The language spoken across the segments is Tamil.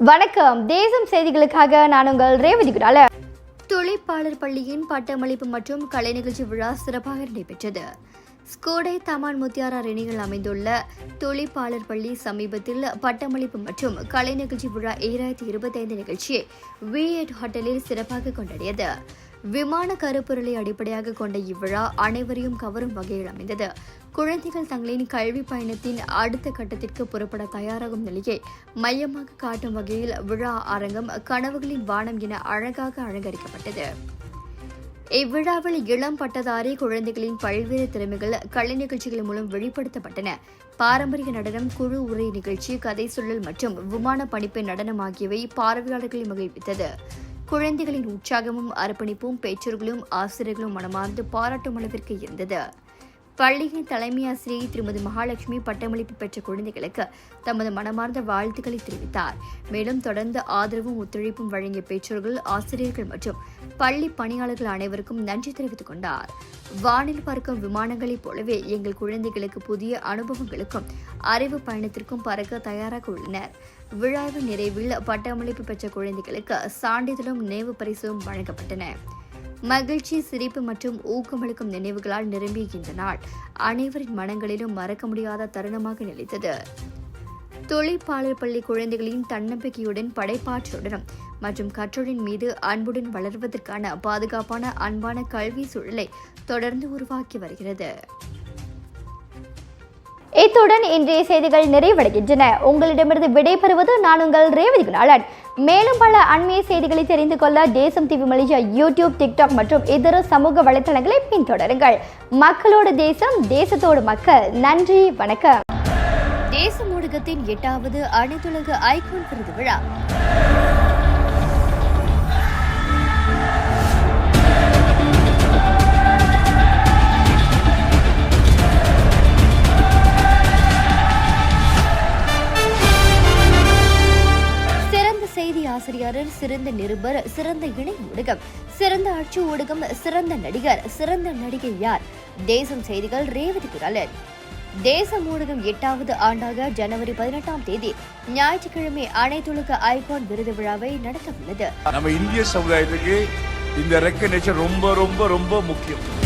வணக்கம். தேசம் செய்திகளுக்காக நான் உங்கள் ரேவதி குடால. தொழிற்பாளர் பள்ளியின் பட்டமளிப்பு மற்றும் கலை நிகழ்ச்சி விழா சிறப்பாக நடைபெற்றது. ஸ்கோடை தமான் முத்தியாரார் இணையில் அமைந்துள்ள தொழிற்பாளர் பள்ளி சமீபத்தில் பட்டமளிப்பு மற்றும் கலை நிகழ்ச்சி விழா ஈராயிரத்தி இருபத்தைந்து நிகழ்ச்சியை வி எட் ஹோட்டலில் சிறப்பாக கொண்டாடியது. விமான கருப்பொருளை அடிப்படையாக கொண்ட இவ்விழா அனைவரையும் கவரும் வகையில் அமைந்தது. குழந்தைகள் தங்களின் கல்வி பயணத்தின் அடுத்த கட்டத்திற்கு புறப்பட தயாராகும் நிலையை மையமாக காட்டும் வகையில் விழா அரங்கம் கனவுகளின் வானம் என அழகாக அலங்கரிக்கப்பட்டது. இவ்விழாவில் இளம் பட்டதாரி குழந்தைகளின் பல்வேறு திறமைகள் கலை நிகழ்ச்சிகள் மூலம் வெளிப்படுத்தப்பட்டன. பாரம்பரிய நடனம் குழு உரை நிகழ்ச்சி கதை சொல்லல் மற்றும் விமான பணிப்பு நடனம் ஆகியவை பார்வையாளர்களை மகிழ்வித்தது. குழந்தைகளின் உற்சாகமும் அர்ப்பணிப்பும் பெற்றோர்களும் ஆசிரியர்களும் மனமார்ந்து பாராட்டும் அளவிற்கு இருந்தது. பள்ளியின் தலைமை ஆசிரியை திருமதி மகாலட்சுமி பட்டமளிப்பு பெற்ற குழந்தைகளுக்கு தமது மனமார்ந்த வாழ்த்துக்களை தெரிவித்தார். மேலும் தொடர்ந்து ஆதரவும் ஒத்துழைப்பும் வழங்கிய பெற்றோர்கள் ஆசிரியர்கள் மற்றும் பள்ளி பணியாளர்கள் அனைவருக்கும் நன்றி தெரிவித்துக் கொண்டார். வானில் பறக்கும் விமானங்களைப் போலவே எங்கள் குழந்தைகளுக்கு புதிய அனுபவங்களுக்கும் அறிவு பயணத்திற்கும் பறக்க தயாராக உள்ளனர். விழாவின் நிறைவில் பட்டமளிப்பு பெற்ற குழந்தைகளுக்கு சான்றிதழும் நினைவு பரிசும் வழங்கப்பட்டன. மகிழ்ச்சி சிரிப்பு மற்றும் ஊக்கமளிக்கும் நினைவுகளால் நிரம்பிய இந்த நாள் அனைவரின் மனங்களிலும் மறக்க முடியாத தருணமாக நிலைத்தது. தொழிற்பாளர் பள்ளி குழந்தைகளின் தன்னம்பிக்கையுடன் படைப்பாற்றலுடனும் மற்றும் கற்றலின் மீது அன்புடன் வளர்வதற்கான பாதுகாப்பான அன்பான கல்வி சூழலை தொடர்ந்து உருவாக்கி வருகிறது. இத்துடன் இன்றைய செய்திகள் நிறைவடைகின்றன. உங்களிடமிருந்து விடைபெறுவது நான் உங்கள் ரேவதி குணாளன். மேலும் பல அண்மைய செய்திகளை தெரிந்து கொள்ள தேசம் டிவி மலேசியா யூடியூப் டிக்டாக் மற்றும் இதர சமூக வலைத்தளங்களை பின்தொடருங்கள். மக்களோடு தேசம் தேசத்தோடு மக்கள். நன்றி வணக்கம். தேச எட்டாவது அனைத்துலக ஐகான் விருது விழா. சிறந்த செய்தி ஆசிரியரில் சிறந்த நிருபர் சிறந்த இணை ஊடகம் சிறந்த அச்சு ஊடகம் சிறந்த நடிகர் சிறந்த நடிகை யார்? தேசம் செய்திகள் ரேவதி குரலன் தேசம் ஊடகம் எட்டாவது ஆண்டாக ஜனவரி பதினெட்டாம் தேதி ஞாயிற்றுக்கிழமை அனைத்துலக ஐகான் விருது விழாவை நடத்த உள்ளது நம்ம இந்திய சமுதாயத்துக்கு இந்த ரெக்கனேஷன் ரொம்ப ரொம்ப ரொம்ப முக்கியம்.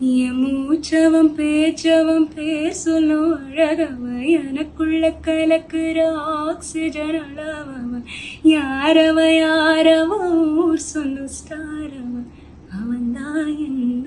என் மூச்சவன் பேச்சவன் பேர் சொல்லும் அழகவ எனக்குள்ள கலக்குற ஆக்சிஜன் அளவவன் யாரவ யாரவ ஊர் சொல்லும் ஸ்டாரவன் அவன் தான் என்ன